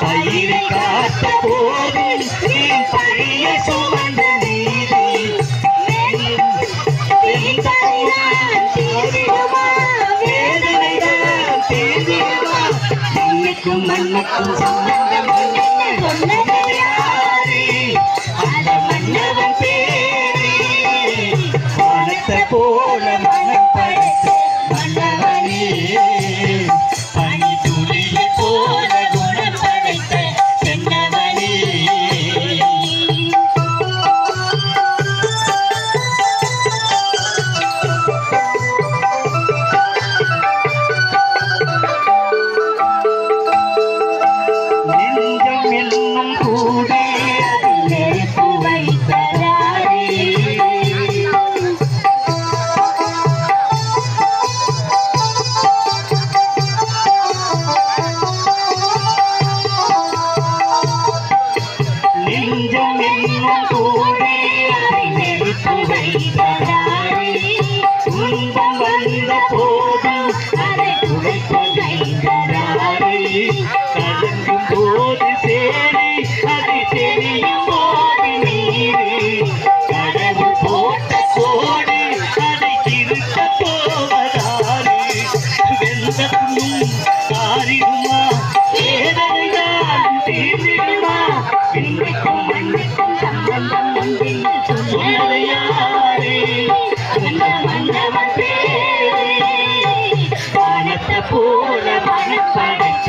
பயிரை காத்த போது சுமந்த நீதி மண்ணுக்கும் மண்ணுக்கும் சம்பந்தம் சொன்னது அந்த மன்னவன் போல மனம் படைத்த நெஞ்சம் என்னும் கூடே அதில் நெருப்பு வைத்ததாரே துன்பம் வந்த போதும் அதை துடைத்து வைத்ததாரே போல படைச்ச